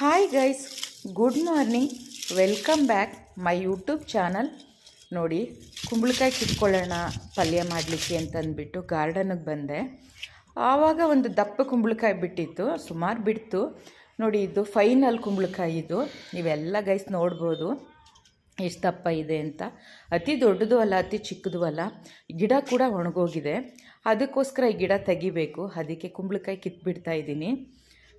Hi guys good morning welcome back my YouTube channel ನೋಡಿ, ಕುಂಬಳಕಾಯಿ ಕಿತ್ಕೊಳ್ಳೋಣ, ಪಲ್ಯ ಮಾಡಲಿಕ್ಕೆ ಅಂತಂದ್ಬಿಟ್ಟು ಗಾರ್ಡನಿಗೆ ಬಂದೆ. ಆವಾಗ ಒಂದು ದಪ್ಪ ಕುಂಬಳಕಾಯಿ ಬಿಟ್ಟಿತ್ತು, ಸುಮಾರು ಬಿಡ್ತು. ನೋಡಿ, ಇದು ಫೈನಲ್ ಕುಂಬಳಕಾಯಿ ಇದು. ನೀವೆಲ್ಲ ಗೈಸ್ ನೋಡ್ಬೋದು ಎಷ್ಟು ದಪ್ಪ ಇದೆ ಅಂತ. ಅತಿ ದೊಡ್ಡದು ಅಲ್ಲ, ಅತಿ ಚಿಕ್ಕದು ಅಲ್ಲ. ಗಿಡ ಕೂಡ ಒಣಗೋಗಿದೆ. ಅದಕ್ಕೋಸ್ಕರ ಈ ಗಿಡ ತೆಗಿಬೇಕು. ಅದಕ್ಕೆ ಕುಂಬಳಕಾಯಿ ಕಿತ್ಬಿಡ್ತಾ ಇದ್ದೀನಿ.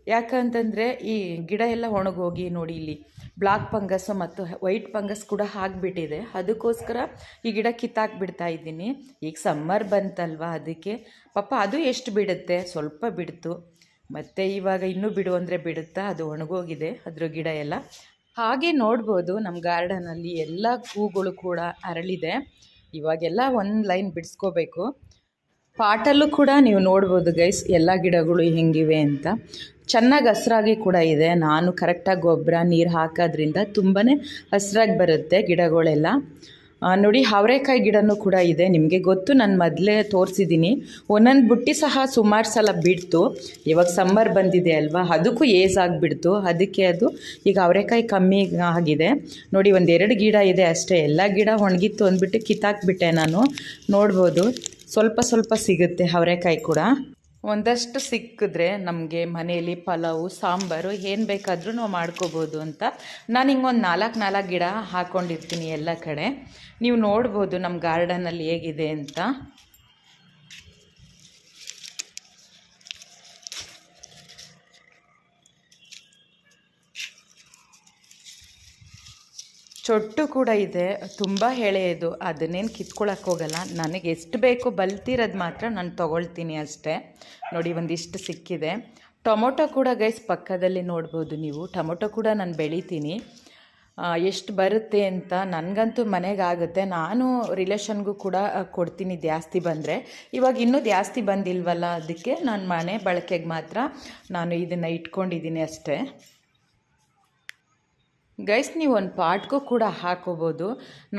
ಯಾಕಂತಂದರೆ ಈ ಗಿಡ ಎಲ್ಲ ಒಣಗೋಗಿ ನೋಡಿ ಇಲ್ಲಿ ಬ್ಲಾಕ್ ಫಂಗಸ್ ಮತ್ತು ವೈಟ್ ಫಂಗಸ್ ಕೂಡ ಆಗಿಬಿಟ್ಟಿದೆ. ಅದಕ್ಕೋಸ್ಕರ ಈ ಗಿಡ ಕಿತ್ತಾಕ್ಬಿಡ್ತಾ ಇದ್ದೀನಿ. ಈಗ ಸಮ್ಮರ್ ಬಂತಲ್ವ ಅದಕ್ಕೆ. ಪಾಪ ಅದು ಎಷ್ಟು ಬಿಡುತ್ತೆ? ಸ್ವಲ್ಪ ಬಿಡ್ತು. ಮತ್ತು ಇವಾಗ ಇನ್ನೂ ಬಿಡು ಅಂದರೆ ಬಿಡುತ್ತಾ? ಅದು ಒಣಗೋಗಿದೆ ಅದ್ರ ಗಿಡ ಎಲ್ಲ. ಹಾಗೆ ನೋಡ್ಬೋದು ನಮ್ಮ ಗಾರ್ಡನಲ್ಲಿ ಎಲ್ಲ ಹೂಗಳು ಕೂಡ ಅರಳಿದೆ. ಇವಾಗೆಲ್ಲ ಒಂದು ಲೈನ್ ಬಿಡಿಸ್ಕೋಬೇಕು. ಪಾಟಲ್ಲೂ ಕೂಡ ನೀವು ನೋಡ್ಬೋದು ಗೈಸ್, ಎಲ್ಲ ಗಿಡಗಳು ಹೆಂಗಿವೆ ಅಂತ. ಚೆನ್ನಾಗಿ ಹಸ್ರಾಗಿ ಕೂಡ ಇದೆ. ನಾನು ಕರೆಕ್ಟಾಗಿ ಗೊಬ್ಬರ, ನೀರು ಹಾಕೋದ್ರಿಂದ ತುಂಬಾ ಹಸ್ರಾಗಿ ಬರುತ್ತೆ ಗಿಡಗಳೆಲ್ಲ. ನೋಡಿ ಅವರೆಕಾಯಿ ಗಿಡನೂ ಕೂಡ ಇದೆ. ನಿಮಗೆ ಗೊತ್ತು, ನಾನು ಮೊದಲೇ ತೋರಿಸಿದ್ದೀನಿ ಒಂದೊಂದು ಬುಟ್ಟಿ ಸಹ ಸುಮಾರು ಸಲ ಬಿಡ್ತು. ಇವಾಗ ಸಮ್ಮರ್ ಬಂದಿದೆ ಅಲ್ವಾ? ಅದಕ್ಕೂ ಏಜ್ ಆಗಿಬಿಡ್ತು. ಅದಕ್ಕೆ ಅದು ಈಗ ಅವರೆಕಾಯಿ ಕಮ್ಮಿ ಆಗಿದೆ. ನೋಡಿ ಒಂದೆರಡು ಗಿಡ ಇದೆ ಅಷ್ಟೇ. ಎಲ್ಲ ಗಿಡ ಒಣಗಿತ್ತು ಅಂದ್ಬಿಟ್ಟು ಕಿತ್ತಾಕ್ಬಿಟ್ಟೆ ನಾನು. ನೋಡ್ಬೋದು. ಸ್ವಲ್ಪ ಸ್ವಲ್ಪ ಸಿಗುತ್ತೆ ಅವರೆಕಾಯಿ ಕೂಡ. ಒಂದಷ್ಟು ಸಿಕ್ಕಿದ್ರೆ ನಮಗೆ ಮನೆಯಲ್ಲಿ ಪಲಾವು, ಸಾಂಬಾರು ಏನು ಬೇಕಾದರೂ ನಾವು ಮಾಡ್ಕೋಬೋದು ಅಂತ. ನಾನು ಹಿಂಗೊಂದು ನಾಲ್ಕು ನಾಲ್ಕು ಗಿಡ ಹಾಕ್ಕೊಂಡಿರ್ತೀನಿ ಎಲ್ಲ ಕಡೆ. ನೀವು ನೋಡ್ಬೋದು ನಮ್ಮ ಗಾರ್ಡನಲ್ಲಿ ಹೇಗಿದೆ ಅಂತ. ಚೊಟ್ಟು ಕೂಡ ಇದೆ. ತುಂಬ ಹೇಳೆಯದು ಅದನ್ನೇನು ಕಿತ್ಕೊಳಕ್ಕೆ ಹೋಗಲ್ಲ. ನನಗೆ ಎಷ್ಟು ಬೇಕು ಬಲ್ತಿರೋದು ಮಾತ್ರ ನಾನು ತೊಗೊಳ್ತೀನಿ ಅಷ್ಟೇ. ನೋಡಿ, ಒಂದಿಷ್ಟು ಸಿಕ್ಕಿದೆ. ಟೊಮೊಟೊ ಕೂಡ ಗೈಸ್ ಪಕ್ಕದಲ್ಲಿ ನೋಡ್ಬೋದು ನೀವು. ಟೊಮೊಟೊ ಕೂಡ ನಾನು ಬೆಳಿತೀನಿ. ಎಷ್ಟು ಬರುತ್ತೆ ಅಂತ ನನಗಂತೂ ಮನೆಗೆ ಆಗುತ್ತೆ ನಾನು ರಿಲೇಷನ್ಗೂ ಕೂಡ ಕೊಡ್ತೀನಿ ಜಾಸ್ತಿ ಬಂದರೆ. ಇವಾಗ ಇನ್ನೂ ಜಾಸ್ತಿ ಬಂದಿಲ್ವಲ್ಲ? ಅದಕ್ಕೆ ನಾನು ಮನೆ ಬಳಕೆಗೆ ಮಾತ್ರ ನಾನು ಇದನ್ನು ಇಟ್ಕೊಂಡಿದ್ದೀನಿ ಅಷ್ಟೇ. ಗೈಸ್ ನೀವು ಒಂದು ಪಾಟ್ಗೂ ಕೂಡ ಹಾಕೋಬೋದು.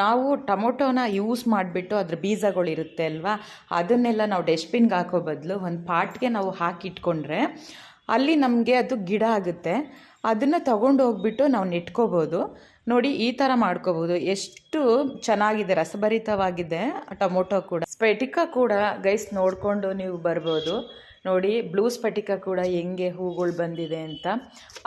ನಾವು ಟೊಮೊಟೊನ ಯೂಸ್ ಮಾಡಿಬಿಟ್ಟು ಅದ್ರ ಬೀಜಗಳಿರುತ್ತೆ ಅಲ್ವಾ? ಅದನ್ನೆಲ್ಲ ನಾವು ಡಸ್ಟ್ಬಿನ್ಗೆ ಹಾಕೋ ಬದಲು ಒಂದು ಪಾಟ್ಗೆ ನಾವು ಹಾಕಿಟ್ಕೊಂಡ್ರೆ ಅಲ್ಲಿ ನಮಗೆ ಅದು ಗಿಡ ಆಗುತ್ತೆ. ಅದನ್ನು ತಗೊಂಡು ಹೋಗ್ಬಿಟ್ಟು ನಾವು ನೆಟ್ಕೋಬೋದು. ನೋಡಿ, ಈ ಥರ ಮಾಡ್ಕೋಬೋದು. ಎಷ್ಟು ಚೆನ್ನಾಗಿದೆ, ರಸಭರಿತವಾಗಿದೆ ಟೊಮೊಟೊ ಕೂಡ. ಸ್ಪೆಟಿಕ ಕೂಡ ಗೈಸ್ ನೋಡಿಕೊಂಡು ನೀವು ಬರ್ಬೋದು. ನೋಡಿ ಬ್ಲೂ ಸ್ಫಟಿಕ ಕೂಡ ಹೆಂಗೆ ಹೂಗಳು ಬಂದಿದೆ ಅಂತ.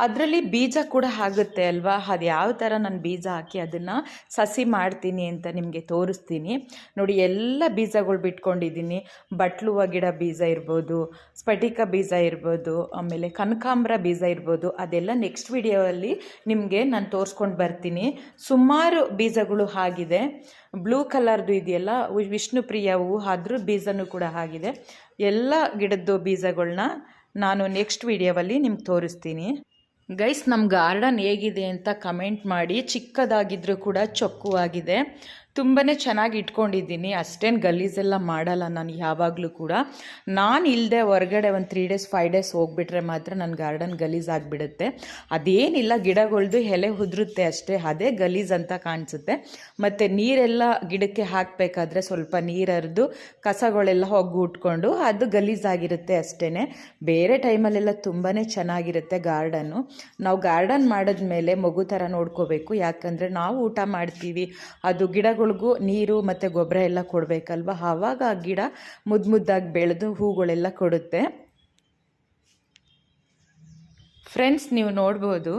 ಅದರಲ್ಲಿ ಬೀಜ ಕೂಡ ಆಗುತ್ತೆ ಅಲ್ವಾ? ಅದು ಯಾವ ಥರ ನಾನು ಬೀಜ ಹಾಕಿ ಅದನ್ನು ಸಸಿ ಮಾಡ್ತೀನಿ ಅಂತ ನಿಮಗೆ ತೋರಿಸ್ತೀನಿ. ನೋಡಿ, ಎಲ್ಲ ಬೀಜಗಳು ಬಿಟ್ಕೊಂಡಿದ್ದೀನಿ. ಬಟ್ಲುವ ಗಿಡ ಬೀಜ ಇರ್ಬೋದು, ಸ್ಫಟಿಕ ಬೀಜ ಇರ್ಬೋದು, ಆಮೇಲೆ ಕನಕಾಂಬ್ರ ಬೀಜ ಇರ್ಬೋದು, ಅದೆಲ್ಲ ನೆಕ್ಸ್ಟ್ ವಿಡಿಯೋಲ್ಲಿ ನಿಮಗೆ ನಾನು ತೋರಿಸ್ಕೊಂಡು ಬರ್ತೀನಿ. ಸುಮಾರು ಬೀಜಗಳು ಆಗಿದೆ. ಬ್ಲೂ ಕಲರ್ದು ಇದೆಯಲ್ಲ, ವಿಷ್ಣುಪ್ರಿಯ ಹೂವು ಅದ್ರ ಬೀಜನೂ ಕೂಡ ಆಗಿದೆ. ಎಲ್ಲ ಗಿಡದ್ದು ಬೀಜಗಳನ್ನ ನಾನು ನೆಕ್ಸ್ಟ್ ವಿಡಿಯೋವಲ್ಲಿ ನಿಮ್ಗೆ ತೋರಿಸ್ತೀನಿ. ಗೈಸ್ ನಮ್ಮ ಗಾರ್ಡನ್ ಹೇಗಿದೆ ಅಂತ ಕಮೆಂಟ್ ಮಾಡಿ ಚಿಕ್ಕದಾಗಿದ್ದರೂ ಕೂಡ ಚೊಕ್ಕವಾಗಿದೆ. ತುಂಬಾ ಚೆನ್ನಾಗಿ ಇಟ್ಕೊಂಡಿದ್ದೀನಿ. ಅಷ್ಟೇನು ಗಲೀಜೆಲ್ಲ ಮಾಡಲ್ಲ ನಾನು ಯಾವಾಗಲೂ ಕೂಡ. ನಾನು ಇಲ್ಲದೆ ಹೊರಗಡೆ ಒಂದು ತ್ರೀ ಡೇಸ್ ಫೈವ್ ಡೇಸ್ ಹೋಗ್ಬಿಟ್ರೆ ಮಾತ್ರ ನನ್ನ ಗಾರ್ಡನ್ ಗಲೀಜಾಗಿಬಿಡುತ್ತೆ ಅದೇನಿಲ್ಲ, ಗಿಡಗಳ್ದು ಎಲೆ ಉದುರುತ್ತೆ ಅಷ್ಟೇ, ಅದೇ ಗಲೀಜ್ ಅಂತ ಕಾಣಿಸುತ್ತೆ. ಮತ್ತು ನೀರೆಲ್ಲ ಗಿಡಕ್ಕೆ ಹಾಕಬೇಕಾದ್ರೆ ಸ್ವಲ್ಪ ನೀರು ಹರಿದು ಕಸಗಳೆಲ್ಲ ಹೋಗಿ ಉಟ್ಕೊಂಡು ಅದು ಗಲೀಜಾಗಿರುತ್ತೆ ಅಷ್ಟೇ ಬೇರೆ ಟೈಮಲ್ಲೆಲ್ಲ ತುಂಬಾ ಚೆನ್ನಾಗಿರುತ್ತೆ ಗಾರ್ಡನ್ನು ನಾವು ಗಾರ್ಡನ್ ಮಾಡಿದ್ಮೇಲೆ ಮಗು ಥರ ನೋಡ್ಕೋಬೇಕು, ಯಾಕಂದರೆ ನಾವು ಊಟ ಮಾಡ್ತೀವಿ, ಅದು ಗಿಡಗಳಿಗೂ ನೀರು ಮತ್ತು ಗೊಬ್ಬರ ಎಲ್ಲ ಕೊಡಬೇಕಲ್ವ? ಆವಾಗ ಆ ಗಿಡ ಮುದ್ದು ಮುದ್ದಾಗಿ ಬೆಳೆದು ಹೂಗಳೆಲ್ಲ ಕೊಡುತ್ತೆ. ಫ್ರೆಂಡ್ಸ್ ನೀವು ನೋಡ್ಬೋದು.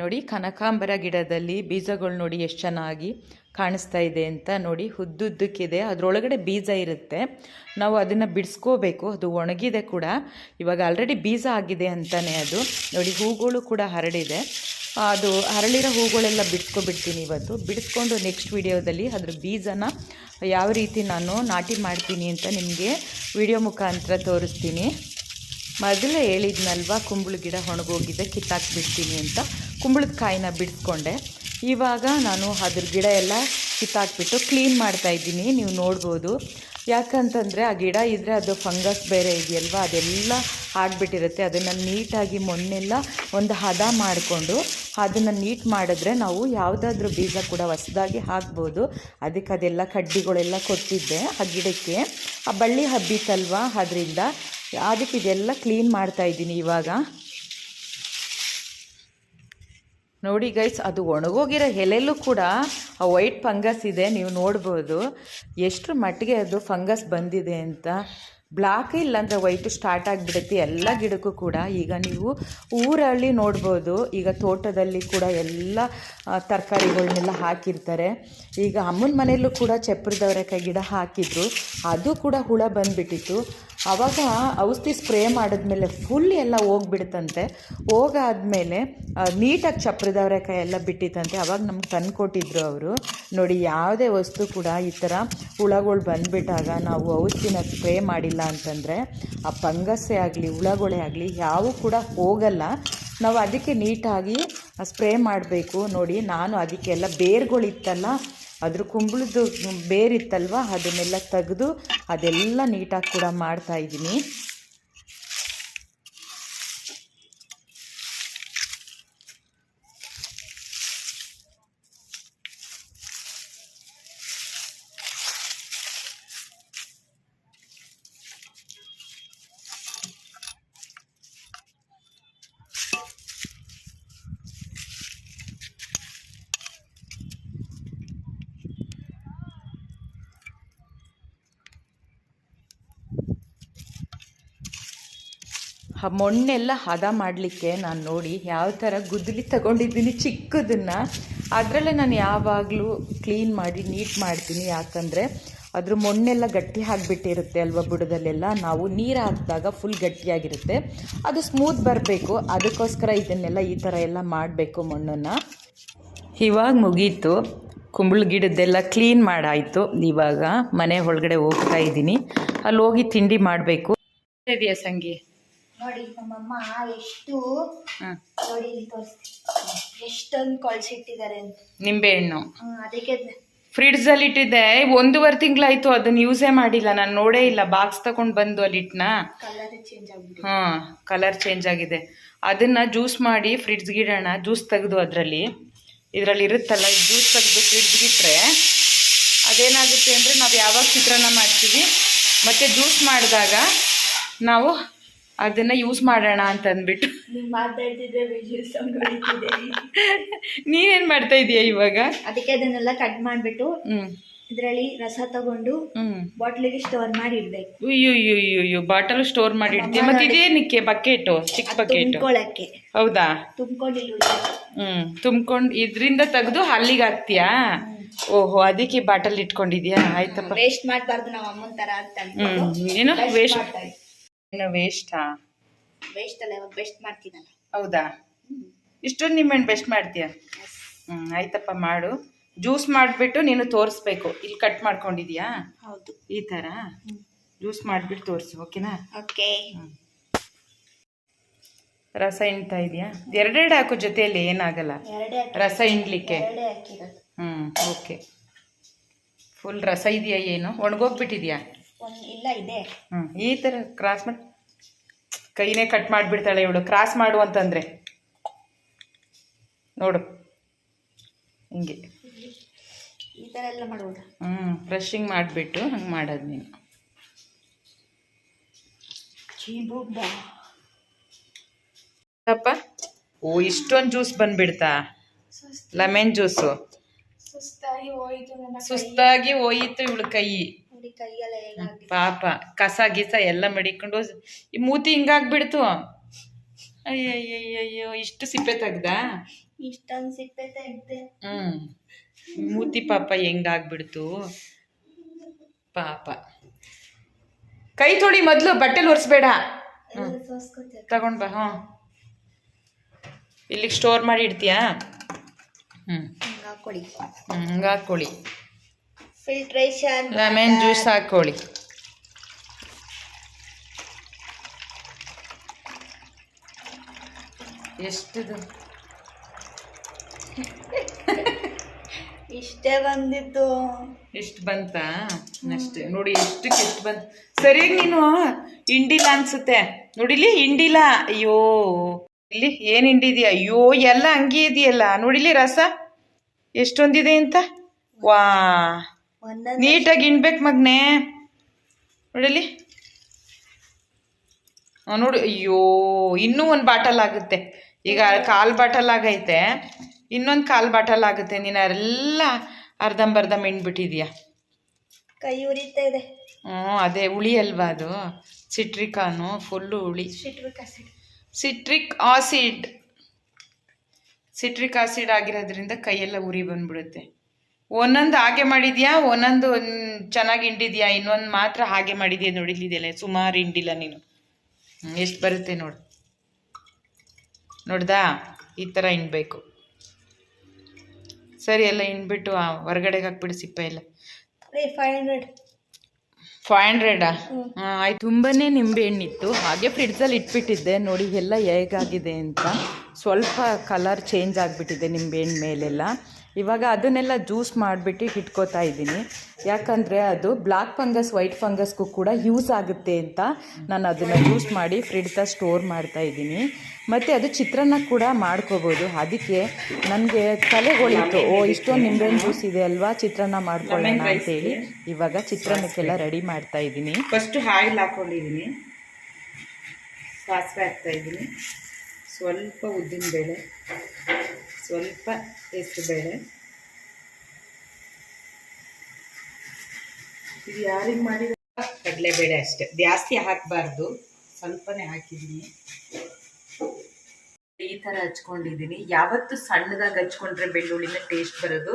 ನೋಡಿ, ಕನಕಾಂಬರ ಗಿಡದಲ್ಲಿ ಬೀಜಗಳು ನೋಡಿ ಎಷ್ಟು ಚೆನ್ನಾಗಿ ಕಾಣಿಸ್ತಾ ಇದೆ ಅಂತ ನೋಡಿ ಹುದ್ದುದ್ದಕ್ಕಿದೆ. ಅದರೊಳಗಡೆ ಬೀಜ ಇರುತ್ತೆ. ನಾವು ಅದನ್ನು ಬಿಡಿಸ್ಕೋಬೇಕು. ಅದು ಒಣಗಿದೆ ಕೂಡ. ಇವಾಗ ಆಲ್ರೆಡಿ ಬೀಜ ಆಗಿದೆ ಅಂತಲೇ ಅದು. ನೋಡಿ, ಹೂಗಳು ಕೂಡ ಹರಡಿದೆ. ಅದು ಹರಳಿರೋ ಹೂಗಳೆಲ್ಲ ಬಿಡ್ಸ್ಕೊಬಿಡ್ತೀನಿ ಇವತ್ತು. ಬಿಡಿಸ್ಕೊಂಡು ನೆಕ್ಸ್ಟ್ ವಿಡಿಯೋದಲ್ಲಿ ಅದ್ರ ಬೀಜನ ಯಾವ ರೀತಿ ನಾನು ನಾಟಿ ಮಾಡ್ತೀನಿ ಅಂತ ನಿಮಗೆ ವಿಡಿಯೋ ಮುಖಾಂತರ ತೋರಿಸ್ತೀನಿ. ಮೊದಲೇ ಹೇಳಿದ್ನಲ್ವ ಕುಂಬಳ ಗಿಡ ಒಣಗೋಗಿದೆ ಕಿತ್ತಾಕ್ಬಿಡ್ತೀನಿ ಅಂತ. ಕುಂಬಳದ ಕಾಯಿನ ಬಿಡಿಸ್ಕೊಂಡೆ. ಇವಾಗ ನಾನು ಅದ್ರ ಗಿಡ ಎಲ್ಲ ಕಿತ್ತಾಕ್ಬಿಟ್ಟು ಕ್ಲೀನ್ ಮಾಡ್ತಾ ಇದ್ದೀನಿ. ನೀವು ನೋಡ್ಬೋದು. ಯಾಕಂತಂದರೆ ಆ ಗಿಡ ಇದ್ದರೆ ಅದು ಫಂಗಸ್ ಬೇರೆ ಇದೆಯಲ್ವ? ಅದೆಲ್ಲ ಆಗ್ಬಿಟ್ಟಿರುತ್ತೆ. ಅದನ್ನು ನೀಟಾಗಿ ಮಣ್ಣೆಲ್ಲ ಒಂದು ಹದ ಮಾಡಿಕೊಂಡು ಅದನ್ನು ನೀಟ್ ಮಾಡಿದ್ರೆ ನಾವು ಯಾವುದಾದ್ರೂ ಬೀಜ ಕೂಡ ಹೊಸದಾಗಿ ಹಾಕ್ಬೋದು. ಅದಕ್ಕೆ ಅದೆಲ್ಲ ಕಡ್ಡಿಗಳೆಲ್ಲ ಕೊಟ್ಟಿದ್ದೆ ಆ ಗಿಡಕ್ಕೆ. ಆ ಬಳ್ಳಿ ಹಬ್ಬಿತ್ತಲ್ವ? ಅದರಿಂದ ಅದಕ್ಕೆ ಇದೆಲ್ಲ ಕ್ಲೀನ್ ಮಾಡ್ತಾ ಇದ್ದೀನಿ ಇವಾಗ. ನೋಡಿ ಗೈಸ್ ಅದು ಒಣಗೋಗಿರೋ ಎಲೆಲ್ಲೂ ಕೂಡ ಆ ವೈಟ್ ಫಂಗಸ್ ಇದೆ, ನೀವು ನೋಡ್ಬೋದು. ಎಷ್ಟರ ಮಟ್ಟಿಗೆ ಅದು ಫಂಗಸ್ ಬಂದಿದೆ ಅಂತ. ಬ್ಲ್ಯಾಕ್ ಇಲ್ಲಾಂದರೆ ವೈಟು ಸ್ಟಾರ್ಟ್ ಆಗಿಬಿಡುತ್ತೆ, ಎಲ್ಲ ಗಿಡಕ್ಕೂ ಕೂಡ. ಈಗ ನೀವು ಊರಲ್ಲಿ ನೋಡ್ಬೋದು, ಈಗ ತೋಟದಲ್ಲಿ ಕೂಡ ಎಲ್ಲ ತರಕಾರಿಗಳನ್ನೆಲ್ಲ ಹಾಕಿರ್ತಾರೆ. ಈಗ ಅಮ್ಮನ ಮನೆಯಲ್ಲೂ ಕೂಡ ಚಪ್ರದವರೆಕಾಯಿ ಗಿಡ ಹಾಕಿದ್ರು, ಅದು ಕೂಡ ಹುಳ ಬಂದುಬಿಟ್ಟಿತ್ತು. ಆವಾಗ ಔಷಧಿ ಸ್ಪ್ರೇ ಮಾಡಿದ್ಮೇಲೆ ಫುಲ್ ಎಲ್ಲ ಹೋಗ್ಬಿಡ್ತಂತೆ. ಹೋಗಾದ್ಮೇಲೆ ನೀಟಾಗಿ ಚಪ್ರದವರೆಕಾಯಿ ಎಲ್ಲ ಬಿಟ್ಟಿತ್ತಂತೆ. ಅವಾಗ ನಮ್ಗೆ ತಂದು ಕೊಟ್ಟಿದ್ರು ಅವರು. ನೋಡಿ, ಯಾವುದೇ ವಸ್ತು ಕೂಡ ಈ ಥರ ಹುಳಗಳು ಬಂದುಬಿಟ್ಟಾಗ ನಾವು ಔಷಧಿನ ಸ್ಪ್ರೇ ಮಾಡಿಲ್ಲ ಅಂತಂದರೆ, ಆ ಫಂಗಸ್ಸೇ ಆಗಲಿ, ಹುಳಗಳೇ ಆಗಲಿ ಯಾವೂ ಕೂಡ ಹೋಗಲ್ಲ. ನಾವು ಅದಕ್ಕೆ ನೀಟಾಗಿ ಸ್ಪ್ರೇ ಮಾಡಬೇಕು. ನೋಡಿ, ನಾನು ಅದಕ್ಕೆಲ್ಲ ಬೇರುಗಳಿತ್ತಲ್ಲ ಅದ್ರ ಕುಂಬಳದ್ದು ಬೇರಿತ್ತಲ್ವ ಅದನ್ನೆಲ್ಲ ತೆಗೆದು ಅದೆಲ್ಲ ನೀಟಾಗಿ ಕೂಡ ಮಾಡ್ತಾ ಮಣ್ಣೆಲ್ಲ ಹದ ಮಾಡಲಿಕ್ಕೆ ನಾನು ನೋಡಿ ಯಾವ ಥರ ಗುದ್ದಲಿ ತಗೊಂಡಿದ್ದೀನಿ ಚಿಕ್ಕದನ್ನು. ಅದರಲ್ಲೇ ನಾನು ಯಾವಾಗಲೂ ಕ್ಲೀನ್ ಮಾಡಿ ನೀಟ್ ಮಾಡ್ತೀನಿ. ಯಾಕಂದರೆ ಅದ್ರ ಮಣ್ಣೆಲ್ಲ ಗಟ್ಟಿ ಆಗಿಬಿಟ್ಟಿರುತ್ತೆ ಅಲ್ವಾ ಬುಡದಲ್ಲೆಲ್ಲ? ನಾವು ನೀರು ಹಾಕಿದಾಗ ಫುಲ್ ಗಟ್ಟಿಯಾಗಿರುತ್ತೆ. ಅದು ಸ್ಮೂತ್ ಬರಬೇಕು. ಅದಕ್ಕೋಸ್ಕರ ಇದನ್ನೆಲ್ಲ ಈ ಥರ ಎಲ್ಲ ಮಾಡಬೇಕು ಮಣ್ಣನ್ನು. ಇವಾಗ ಮುಗೀತು. ಕುಂಬಳ ಗಿಡದ್ದೆಲ್ಲ ಕ್ಲೀನ್ ಮಾಡಾಯಿತು. ಇವಾಗ ಮನೆ ಒಳಗಡೆ ಹೋಗ್ತಾ ಇದ್ದೀನಿ. ಅಲ್ಲಿ ಹೋಗಿ ತಿಂಡಿ ಮಾಡಬೇಕು. ಇದೆಯಾ ಸಂಗಿ? ನೋಡಿ ನಮ್ಮಮ್ಮ ಎಷ್ಟು ನೋಡಿ ಇಲ್ಲಿ ತೋರಿಸ್ತೀನಿ. ಎಷ್ಟೊಂದು ಕೊಳ್ಸಿಟ್ಟಿದ್ದಾರೆ ನಿಂಬೆ ನಿಂಬೆಹಣ್ಣು ಅದಕ್ಕೆ ಫ್ರಿಡ್ಜ್ ಅಲ್ಲಿ ಇಟ್ಟಿದ್ದೆ. ಒಂದೂವರೆ ತಿಂಗಳಾಯ್ತು ಅದನ್ನ ಯೂಸೇ ಮಾಡಿಲ್ಲ. ನಾನು ನೋಡೇ ಇಲ್ಲ. ಬಾಕ್ಸ್ ತಗೊಂಡು ಬಂದು ಅಲ್ಲಿ ಇಟ್ನ? ಕಲರ್ ಚೇಂಜ್ ಆಗ್ಬಿಟ್ಟು ಹಾಂ ಕಲರ್ ಚೇಂಜ್ ಆಗಿದೆ. ಅದನ್ನ ಜ್ಯೂಸ್ ಮಾಡಿ ಫ್ರಿಡ್ಜ್ಗೆ ಇಡೋಣ. ಜ್ಯೂಸ್ ತೆಗೆದು ಅದರಲ್ಲಿ. ಇದರಲ್ಲಿ ಇರುತ್ತಲ್ಲ ಜ್ಯೂಸ್ ತೆಗೆದು ಫ್ರಿಡ್ಜ್ಗೆ ಇಟ್ಟರೆ ಅದೇನಾಗುತ್ತೆ ಅಂದರೆ ನಾವು ಯಾವಾಗ ಚಿತ್ರಾನ್ನ ಮಾಡ್ತೀವಿ ಮತ್ತು ಜ್ಯೂಸ್ ಮಾಡಿದಾಗ ನಾವು ಅದನ್ನು ಯೂಸ್ ಮಾಡೋಣ ಅಂತ ಅಂದ್ಬಿಟ್ಟು ನೀನೇನ್ ಮಾಡ್ತಾ ಇದೀಯ ಇವಾಗ? ಅದಕ್ಕೆ ಅದನ್ನೆಲ್ಲ ಕಟ್ ಮಾಡ್ಬಿಟ್ಟು ಇದರಲ್ಲಿ ರಸ ತಗೊಂಡು ಹ್ಮ್. ಬಾಟ್ಲಿಗೆ ಸ್ಟೋರ್ ಮಾಡಿ ಇಡ್ಬೇಕು ಅಯ್ಯೋ ಬಾಟಲ್ ಸ್ಟೋರ್ ಮಾಡಿ ಇಡ್ತೀವಿ ಮತ್ತೆ ಇದೇನಕ್ಕೆ ಬಕೆಟ್ ಚಿಕ್ಕ ಬಕೆಟ್ ಹೌದಾ? ಹ್ಮ್. ತುಂಬ್ಕೊಂಡು ಇದರಿಂದ ತೆಗೆದು ಅಲ್ಲಿಗೆ ಹಾಕ್ತೀಯಾ? ಓಹೋ ಅದಕ್ಕೆ ಬಾಟಲ್ ಇಟ್ಕೊಂಡಿದ್ಯಾ? ಆಯ್ತಪ್ಪ. ವೇಸ್ಟ್ ಮಾಡಬಾರ್ದು ನಾವು ಅಮ್ಮನ ತರ ಅಂತ ಹ್ಮ್. ಏನು? ವೇಸ್ಟ್ ಏನು ವೇಸ್ಟಾ ವೇಸ್ಟ್ ಅಲ್ಲ ಇವಾಗ ಬೆಸ್ಟ್ ಮಾಡ್ತೀನಲ್ಲ. ಹೌದಾ? ಇಷ್ಟೊಂದು ನಿಮ್ಮೆಣ್ಣು ಬೆಸ್ಟ್ ಮಾಡ್ತೀಯ? ಹ್ಮ್ ಆಯ್ತಪ್ಪ ಮಾಡು. ಜ್ಯೂಸ್ ಮಾಡಿಬಿಟ್ಟು ನೀನು ತೋರಿಸ್ಬೇಕು. ಇಲ್ಲಿ ಕಟ್ ಮಾಡ್ಕೊಂಡಿದ್ಯಾ? ಹೌದು. ಈ ಥರ? ಜ್ಯೂಸ್ ಮಾಡಿಬಿಟ್ಟು ತೋರಿಸು ಓಕೆನಾ ಓಕೆ ರಸ ಹಿಂಡ್ತಾ ಇದೆಯಾ? ಎರಡೆರಡು ಹಾಕೋ ಜೊತೆಯಲ್ಲಿ ಏನಾಗಲ್ಲ. ಎರಡೇ ರಸ ಹಿಂಡ್ಲಿಕ್ಕೆ. ಎರಡೇ ಹಾಕಿರೋದು. ಹ್ಞೂ ಓಕೆ ಫುಲ್ ರಸ ಇದೆಯಾ ಏನು? ಒಣಗೋಗ್ಬಿಟ್ಟಿದ್ಯಾ? ಒಂದು ಇಲ್ಲ ಇದೆ. ಹ್ಞೂ ಈ ತರ ಕ್ರಾಸ್ ಮಾಡಿ ಕೈನೇ ಕಟ್ ಮಾಡಿಬಿಡ್ತಾಳೆ ಇವಳು. ಕ್ರಾಸ್ ಮಾಡು ಅಂತಂದ್ರೆ. ನೋಡು. ಹಿಂಗೆ. ಈ ಥರ ಎಲ್ಲ ಮಾಡ್ಬೋದು? ಹ್ಞೂ ಬ್ರಷಿಂಗ್ ಮಾಡಿಬಿಟ್ಟು ಹಂಗೆ ಮಾಡೋದು ನೀನು. ಅಪ್ಪ ಓ ಇಷ್ಟೊಂದು ಜ್ಯೂಸ್ ಬಂದ್ಬಿಡ್ತಾ? ಲೆಮೆನ್ ಜ್ಯೂಸು ಸುಸ್ತಾಗಿ ಹೋಯ್ತು ಸುಸ್ತಾಗಿ ಹೋಯಿತು ಇವಳು ಕೈ. ನೋಡಿ ಕೈಯೆಲ್ಲ ಹೇಗಾಗಿದೆ ಪಾಪ. ಕಸ ಗಿಸ ಎಲ್ಲ ಮಡಿಕೊಂಡು ಈ ಮೂತಿ ಹಿಂಗಾಗ್ಬಿಡ್ತು. ಅಯ್ಯಯ್ಯಯ್ಯೋ ಇಷ್ಟು ಸಿಪ್ಪೆ ತೆಗ್ದ? ಇಷ್ಟೊಂದು ಸಿಪ್ಪೆ ತೆಗ್ದೆ. ಹ್ಮ್. ಮೂತಿ ಪಾಪ ಹೆಂಗಾಗ್ಬಿಡ್ತು? ಪಾಪ. ಕೈ ತೊಳಿ ಮೊದಲು ಬಟ್ಟೆಲಿ ಒರೆಸ್ಬೇಡ. ತಗೊಂಡ್ ಬಾ ಹಾಂ ಇಲ್ಲಿಗೆ ಸ್ಟೋರ್ ಮಾಡಿ ಇಡ್ತೀಯಾ? ಹ್ಞೂ ಹಂಗಾಕೊಳ್ಳಿ ಹ್ಮ್ ಹ್ಞೂ ಹಂಗೆ ಹಾಕ್ಕೊಳ್ಳಿ ಫಿಲ್ಟ್ರೇಷನ್ ಲೆಮನ್ ಜ್ಯೂಸ್ ಹಾಕೊಳ್ಳಿ ಎಷ್ಟಿದು? ಇಷ್ಟೇ ಬಂದಿತ್ತು. ಎಷ್ಟು ಬಂತಾ? ಅಷ್ಟೇ. ನೋಡಿ ಎಷ್ಟಕ್ಕೆ ಎಷ್ಟು ಬಂತು. ಸರಿಯಾಗಿ ನೀನು ಹಿಂಡಿಲ್ಲ ಅನ್ಸುತ್ತೆ. ನೋಡಿಲಿ ಹಿಂಡಿಲ್ಲ. ಅಯ್ಯೋ. ಇಲ್ಲಿ ಏನು ಹಿಂಡಿದ್ಯಾ ಅಯ್ಯೋ ಎಲ್ಲ ಹಂಗೆ ಇದೆಯಲ್ಲ. ನೋಡಿಲಿ ರಸ? ಎಷ್ಟೊಂದಿದೆ ಅಂತ? ವಾ. ನೀಟಾಗಿ ಇಣ್ಬೇಕು ಮಗ್ನೆ. ನೋಡಿಲಿ ಹಾಂ ನೋಡು ಅಯ್ಯೋ ಇನ್ನೂ ಒಂದು ಬಾಟಲ್ ಆಗುತ್ತೆ. ಈಗ ಕಾಲು ಬಾಟಲ್ ಆಗೈತೆ. ಇನ್ನೊಂದು ಕಾಲು ಬಾಟಲ್ ಆಗುತ್ತೆ. ನೀನು ಎಲ್ಲ ಅರ್ಧಂಬರ್ಧ ಮಿಂಡ್ಬಿಟ್ಟಿದ್ಯಾ? ಕೈ ಉರಿತಾ ಇದೆ. ಹ್ಞೂ ಅದೇ ಹುಳಿ ಅಲ್ವಾ ಅದು? ಸಿಟ್ರಿಕಾನು ಫುಲ್ಲು ಹುಳಿ. Citric acid. Citric acid. Citric acid ಆಗಿರೋದ್ರಿಂದ ಕೈಯೆಲ್ಲ ಉರಿ ಬಂದ್ಬಿಡುತ್ತೆ. ಒಂದೊಂದು ಹಾಗೆ ಮಾಡಿದ್ಯಾ? ಒಂದೊಂದು ಚೆನ್ನಾಗಿ ಹಿಂಡಿದ್ಯಾ? ಇನ್ನೊಂದು ಮಾತ್ರ ಹಾಗೆ ಮಾಡಿದ್ಯಾ ನೋಡಿಲಿದೆಯಲ್ಲ ಸುಮಾರು ಹಿಂಡಿಲ್ಲ ನೀನು. ಎಷ್ಟು ಬರುತ್ತೆ ನೋಡು. ನೋಡ್ದಾ? ಈ ಥರ ಹಿಂಡ್ಬೇಕು. ಸರಿ ಎಲ್ಲ ಹಿಂಡ್ಬಿಟ್ಟು ಹೊರಗಡೆಗೆ ಹಾಕ್ಬಿಡು ಸಿಪ್ಪ ಎಲ್ಲ. ಫೈವ್ ಹಂಡ್ರೆಡ್ ಫೈವ್ ಹಂಡ್ರೆಡಾ ಆಯ್ತು. ತುಂಬನೇ ನಿಂಬೆಹಣ್ಣಿತ್ತು ಹಾಗೆ ಫ್ರಿಡ್ಜಲ್ಲಿ ಇಟ್ಬಿಟ್ಟಿದ್ದೆ. ನೋಡಿ ಎಲ್ಲ ಹೇಗಾಗಿದೆ ಅಂತ. ಸ್ವಲ್ಪ ಕಲರ್ ಚೇಂಜ್ ಆಗಿಬಿಟ್ಟಿದೆ ನಿಂಬೆಹಣ್ಣು ಮೇಲೆಲ್ಲ. ಇವಾಗ ಅದನ್ನೆಲ್ಲ ಜ್ಯೂಸ್ ಮಾಡಿಬಿಟ್ಟು ಇಟ್ಕೋತಾ ಇದ್ದೀನಿ. ಯಾಕಂದರೆ ಅದು ಬ್ಲ್ಯಾಕ್ ಫಂಗಸ್ ವೈಟ್ ಫಂಗಸ್ಗೂ ಕೂಡ ಯೂಸ್ ಆಗುತ್ತೆ ಅಂತ ನಾನು ಅದನ್ನು ಜ್ಯೂಸ್ ಮಾಡಿ ಫ್ರಿಡ್ಜಲ್ಲಿ ಸ್ಟೋರ್ ಮಾಡ್ತಾ ಇದ್ದೀನಿ. ಮತ್ತು ಅದು ಚಿತ್ರಾನ್ನ ಕೂಡ ಮಾಡ್ಕೋಬೋದು. ಅದಕ್ಕೆ ನನಗೆ ತಲೆಗೊಳಿತು ಓ ಇಷ್ಟೊಂದು ನಿಂಬೆಹಣ್ಣು ಜ್ಯೂಸ್ ಇದೆ ಅಲ್ವಾ? ಚಿತ್ರಾನ್ನ ಮಾಡ್ಕೊಳ್ಳೋಣ ಅಂತೇಳಿ ಇವಾಗ ಚಿತ್ರಾನ್ನಕ್ಕೆಲ್ಲ ರೆಡಿ ಮಾಡ್ತಾ ಇದ್ದೀನಿ. ಫಸ್ಟು ಆಯಿಲ್ ಹಾಕ್ಕೊಂಡಿದ್ದೀನಿ ಸಾಸಿವೆ ಹಾಕ್ತಾ ಇದ್ದೀನಿ. ಸ್ವಲ್ಪ ಉದ್ದಿನಬೇಳೆ ಸ್ವಲ್ಪ ಹೆಸರುಬೇಳೆ ಇದು ಯಾರಿಗೆ ಮಾಡಿದ ಕಡಲೆಬೇಳೆ ಅಷ್ಟೇ. ಜಾಸ್ತಿ ಹಾಕಬಾರ್ದು. ಸ್ವಲ್ಪನೇ ಹಾಕಿದ್ದೀನಿ. ಈ ಥರ ಹಚ್ಕೊಂಡಿದ್ದೀನಿ. ಯಾವತ್ತು ಸಣ್ಣದಾಗಿ ಹಚ್ಕೊಂಡ್ರೆ ಬೆಳ್ಳುಳ್ಳಿನ ಟೇಸ್ಟ್ ಬರೋದು.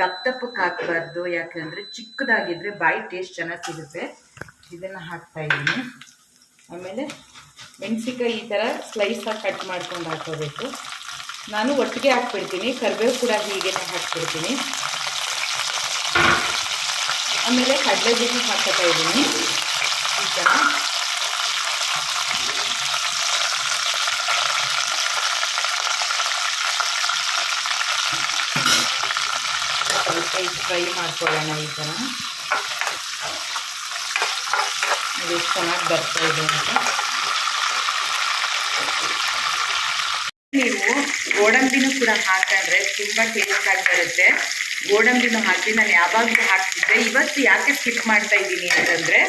ದಪ್ಪ ದಪ್ಪಕ್ಕೆ ಹಾಕಬಾರ್ದು ಯಾಕಂದರೆ ಚಿಕ್ಕದಾಗಿದ್ದರೆ ಬಾಯಿ ಟೇಸ್ಟ್ ಚೆನ್ನಾಗಿ ಸಿಗುತ್ತೆ. ಇದನ್ನು ಹಾಕ್ತಾ ಇದ್ದೀನಿ. ಆಮೇಲೆ ಮೆಣಸಿಕಾಯಿ ಈ ಥರ ಸ್ಲೈಸಾಗಿ ಕಟ್ ಮಾಡ್ಕೊಂಡು ಹಾಕೋಬೇಕು. ನಾನು ಒಟ್ಟಿಗೆ ಹಾಕ್ಬಿಡ್ತೀನಿ, ಕರಿಬೇವು ಕೂಡ ಹೀಗೆ ಹಾಕ್ಬಿಡ್ತೀನಿ. ಆಮೇಲೆ ಕಡಲೆ ಬೀಜ ಹಾಕ್ತಾ ಇದ್ದೀನಿ. ಈ ಥರ ಫ್ರೈ ಮಾಡ್ಕೊಳ್ಳೋಣ ಈ ಥರ ಇದು ಚೆನ್ನಾಗಿ ಬರ್ತಾ ಇದೆ ಅಂತ ನೀವು ಗೋಡಂಬಿನೂ ಕೂಡ ಹಾಕಂಡ್ರೆ ತುಂಬ ಟೇಸ್ಟ್ ಆಗಿ ಬರುತ್ತೆ. ಗೋಡಂಬಿನೂ ಹಾಕಿ ನಾನು ಯಾವಾಗಲೂ ಹಾಕ್ತಿದ್ದೆ. ಇವತ್ತು ಯಾಕೆ ಸ್ಕಿಪ್ ಮಾಡ್ತಾ ಇದ್ದೀನಿ ಅಂತಂದರೆ,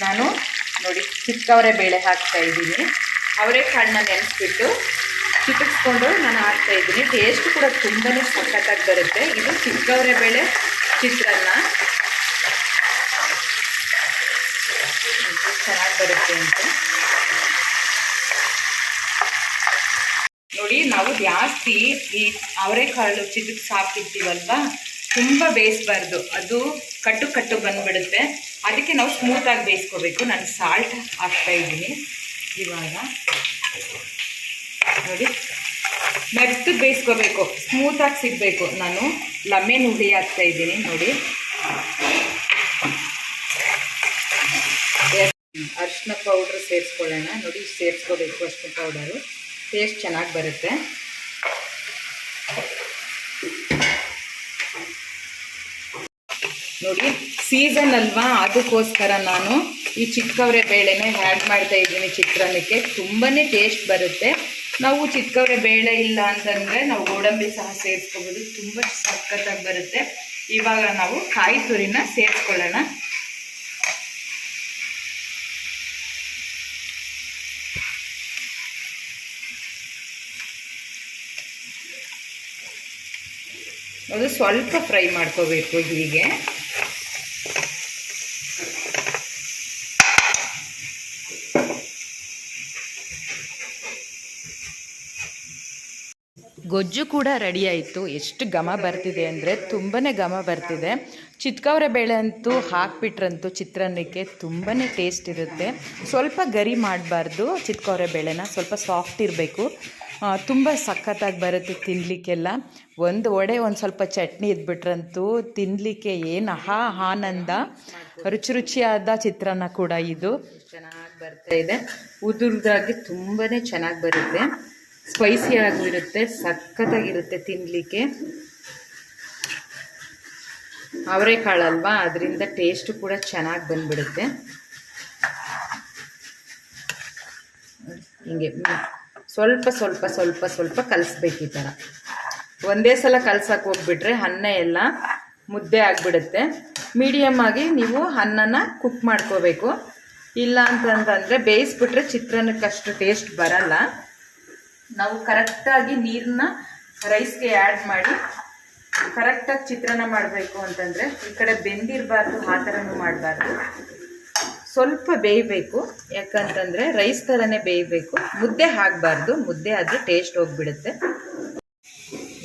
ನಾನು ನೋಡಿ ಚಿಕ್ಕವರೆ ಬೇಳೆ ಹಾಕ್ತಾ ಇದ್ದೀನಿ. ಅವರೆಕಾಳನ್ನ ನೆನೆಸ್ಬಿಟ್ಟು ಚಿಟಿಸ್ಕೊಂಡು ನಾನು ಹಾಕ್ತಾ ಇದ್ದೀನಿ. ಟೇಸ್ಟ್ ಕೂಡ ತುಂಬಾ ಸಖತ್ತಾಗಿ ಬರುತ್ತೆ. ಇದು ಚಿಕ್ಕವರೆ ಬೇಳೆ ಚಿತ್ರಾನ್ನ. ಚೆನ್ನಾಗಿ ಬರುತ್ತೆ ಅಂತ. ನೋಡಿ, ನಾವು ಜಾಸ್ತಿ ಈ ಅವರೆಕಾಳು ಚಿಟಕ್ಸ್ ಹಾಕಿರ್ತೀವಲ್ವಾ ತುಂಬ ಬೇಯಿಸ್ಬಾರ್ದು. ಅದು ಕಟ್ಟು ಕಟ್ಟು ಬಂದುಬಿಡುತ್ತೆ. ಅದಕ್ಕೆ ನಾವು ಸ್ಮೂತಾಗಿ ಬೇಯಿಸ್ಕೋಬೇಕು. ನಾನು ಸಾಲ್ಟ್ ಹಾಕ್ತಾ ಇದ್ದೀನಿ. ಇವಾಗ ನೋಡಿ. ಮೆತ್ತಗೆ ಬೇಯಿಸ್ಕೋಬೇಕು. ಸ್ಮೂತಾಗಿ ಸಿಗಬೇಕು. ನಾನು ಲಮೆನ್ ಹುಳಿ ಹಾಕ್ತಾ ಇದ್ದೀನಿ. ನೋಡಿ. ಅರಿಶಿನ ಪೌಡ್ರ್ ಸೇರಿಸ್ಕೊಳ್ಳೋಣ. ನೋಡಿ, ಸೇರಿಸ್ಕೋಬೇಕು ಅರಿಶಿನ ಪೌಡರು ಟೇಸ್ಟ್ ಚೆನ್ನಾಗಿ ಬರುತ್ತೆ. ನೋಡಿ ಸೀಸನ್ ಅಲ್ವಾ? ಅದಕ್ಕೋಸ್ಕರ ನಾನು ಈ ಚಿಕ್ಕವರೆ ಬೇಳೆನೇ ಆ್ಯಡ್ ಮಾಡ್ತಾ ಇದ್ದೀನಿ ಚಿತ್ರಾನ್ನಕ್ಕೆ. ತುಂಬಾ ಟೇಸ್ಟ್ ಬರುತ್ತೆ. ನಾವು ಚಿಕ್ಕವರೆ ಬೇಳೆ ಇಲ್ಲ ಅಂತಂದರೆ ನಾವು ಗೋಡಂಬಿ ಸಹ ಸೇರಿಸ್ಕೋಬೋದು. ತುಂಬ ಸಖತ್ತಾಗಿ ಬರುತ್ತೆ. ಇವಾಗ ನಾವು ಕಾಯಿ ತುರಿನ ಸೇರಿಸ್ಕೊಳ್ಳೋಣ. ಅದು ಸ್ವಲ್ಪ ಫ್ರೈ ಮಾಡ್ಕೋಬೇಕು ಹೀಗೆ. ಗೊಜ್ಜು ಕೂಡ ರೆಡಿ ಆಯಿತು. ಎಷ್ಟು ಘಮ ಬರ್ತಿದೆ ಅಂದರೆ ತುಂಬಾ ಘಮ ಬರ್ತಿದೆ. ಚಿತ್ಕವರೆ ಬೇಳೆ ಅಂತೂ ಹಾಕ್ಬಿಟ್ರಂತೂ ಚಿತ್ರಾನ್ನಕ್ಕೆ ತುಂಬಾ ಟೇಸ್ಟ್ ಇರುತ್ತೆ. ಸ್ವಲ್ಪ ಗರಿ ಮಾಡಬಾರ್ದು ಚಿತ್ಕವರೆ ಬೇಳೆನ. ಸ್ವಲ್ಪ ಸಾಫ್ಟ್ ಇರಬೇಕು. ತುಂಬ ಸಖತ್ತಾಗಿ ಬರುತ್ತೆ ತಿನ್ನಲಿಕ್ಕೆಲ್ಲ ಒಂದು ವಡೆ ಒಂದು ಸ್ವಲ್ಪ ಚಟ್ನಿ ಇದ್ಬಿಟ್ರಂತೂ ತಿನ್ನಲಿಕ್ಕೆ ಏನು ಆಹಾ ಆನಂದ. ರುಚಿ ರುಚಿಯಾದ ಚಿತ್ರಾನ್ನ ಕೂಡ ಇದು. ಚೆನ್ನಾಗಿ ಬರ್ತಾ ಇದೆ. ಉದುರ್ದಾಗಿ ತುಂಬಾ ಚೆನ್ನಾಗಿ ಬರುತ್ತೆ. ಸ್ಪೈಸಿ ಆಗಿರುತ್ತೆ, ಸಖತ್ತಾಗಿರುತ್ತೆ ತಿನ್ನಲಿಕ್ಕೆ ಅವರೆಕಾಳಲ್ವಾ ಅದರಿಂದ ಟೇಸ್ಟು ಕೂಡ ಚೆನ್ನಾಗಿ ಬಂದ್ಬಿಡುತ್ತೆ. ಹಿಂಗೆ. ಸ್ವಲ್ಪ ಸ್ವಲ್ಪ ಸ್ವಲ್ಪ ಸ್ವಲ್ಪ ಕಲಿಸ್ಬೇಕು ಈ ಥರ. ಒಂದೇ ಸಲ ಕಲ್ಸಕ್ಕೆ ಹೋಗ್ಬಿಟ್ರೆ ಅನ್ನ ಎಲ್ಲ ಮುದ್ದೆ ಆಗಿಬಿಡುತ್ತೆ. ಮೀಡಿಯಮ್ ಆಗಿ ನೀವು ಅನ್ನನ ಕುಕ್ ಮಾಡ್ಕೋಬೇಕು. ಇಲ್ಲ ಅಂತಂತಂದರೆ ಬೇಯಿಸ್ಬಿಟ್ರೆ ಚಿತ್ರಾನ್ನಕ್ಕಷ್ಟು ಟೇಸ್ಟ್ ಬರಲ್ಲ. ನಾವು ಕರೆಕ್ಟಾಗಿ ನೀರನ್ನ ರೈಸ್ಗೆ ಆ್ಯಡ್ ಮಾಡಿ ಕರೆಕ್ಟಾಗಿ ಚಿತ್ರಾನ್ನ ಮಾಡಬೇಕು ಅಂತಂದರೆ ಈ ಕಡೆ ಬೆಂದಿರಬಾರ್ದು, ಆ ಥರನೂ ಮಾಡಬಾರ್ದು. ಸ್ವಲ್ಪ ಬೇಯಬೇಕು. ಯಾಕಂತಂದರೆ ರೈಸ್ ಥರನೇ ಬೇಯಬೇಕು. ಮುದ್ದೆ ಹಾಕಬಾರ್ದು ಮುದ್ದೆ ಆದರೆ ಟೇಸ್ಟ್ ಹೋಗ್ಬಿಡುತ್ತೆ.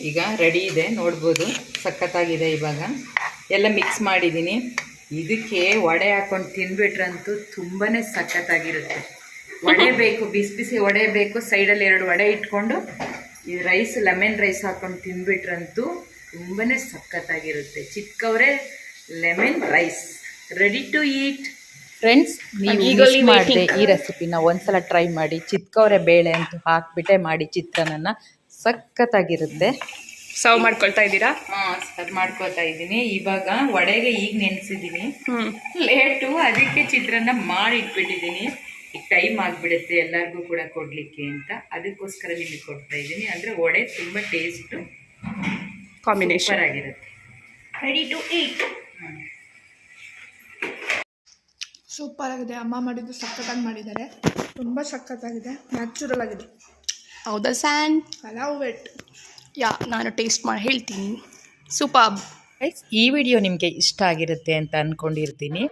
ಈಗ ರೆಡಿ ಇದೆ. ನೋಡ್ಬೋದು. ಸಖತ್ತಾಗಿದೆ ಇವಾಗ. ಎಲ್ಲ ಮಿಕ್ಸ್ ಮಾಡಿದ್ದೀನಿ. ಇದಕ್ಕೆ ವಡೆ ಹಾಕೊಂಡು ತಿನ್ಬಿಟ್ರಂತೂ ತುಂಬಾ ಸಖತ್ತಾಗಿರುತ್ತೆ. ವಡೆ ಬೇಕು, ಬಿಸಿ ಬಿಸಿ ವಡೆ ಬೇಕು. ಸೈಡಲ್ಲಿ ಎರಡು ವಡೆ ಇಟ್ಕೊಂಡು ಈ ರೈಸ್ ಲೆಮನ್ ರೈಸ್ ಹಾಕೊಂಡು ತಿನ್ಬಿಟ್ರಂತೂ ತುಂಬಾ ಸಖತ್ತಾಗಿರುತ್ತೆ. ಚಿಕ್ಕವರೇ lemon rice ready to eat friends ನೀವು ಈಗಲೂ ಮಾಡಿದೆ ಈ ರೆಸಿಪಿನ ಒಂದ್ಸಲ ಟ್ರೈ ಮಾಡಿ. ಚಿತ್ಕವ್ರೆ ಬೇಳೆ ಅಂತ ಹಾಕ್ಬಿಟ್ಟೆ ಮಾಡಿ ಚಿತ್ರಾನ್ನ ಸಖತ್ತಾಗಿರುತ್ತೆ. ಸರ್ವ್ ಮಾಡ್ಕೊಳ್ತಾ ಇದ್ದೀರಾ? ಹಾ ಸರ್ವ್ ಮಾಡ್ಕೋತಾ ಇದ್ದೀನಿ. ಇವಾಗ ವಡೆಗೆ ಈಗ ನೆನೆಸಿದ್ದೀನಿ. ಲೇಟು ಅದಕ್ಕೆ ಚಿತ್ರಾನ್ನ ಮಾಡಿ ಇಟ್ಬಿಟ್ಟಿದ್ದೀನಿ. ಈಗ ಟೈಮ್ ಆಗಿಬಿಡುತ್ತೆ ಎಲ್ಲರಿಗೂ ಕೂಡ ಕೊಡಲಿಕ್ಕೆ ಅಂತ. ಅದಕ್ಕೋಸ್ಕರ ನಿಮಗೆ ಕೊಡ್ತಾ ಇದ್ದೀನಿ. ಅಂದರೆ ವಡೆ ತುಂಬ ಟೇಸ್ಟು ಕಾಂಬಿನೇಷನ್ ಆಗಿರುತ್ತೆ. ರೆಡಿ ಟು ಈಟ್ ಹ್ಮ್. ಸೂಪರ್ ಆಗಿದೆ ಅಮ್ಮ ಮಾಡಿದ್ದು ಸಖತ್ತಾಗಿ ಮಾಡಿದ್ದಾರೆ. ತುಂಬ ಸಖತ್ತಾಗಿದೆ. ನ್ಯಾಚುರಲ್ ಆಗಿದೆ. ಹೌದಾ ಸ್ಯಾನ್? ಪಲಾವ್ ವೆಟ್. ಯಾ ನಾನು ಟೇಸ್ಟ್ ಮಾಡಿ ಹೇಳ್ತೀನಿ. ಸೂಪರ್. ಗೈಸ್ ಈ ವಿಡಿಯೋ ನಿಮಗೆ ಇಷ್ಟ ಆಗಿರುತ್ತೆ ಅಂತ ಅಂದ್ಕೊಂಡಿರ್ತೀನಿ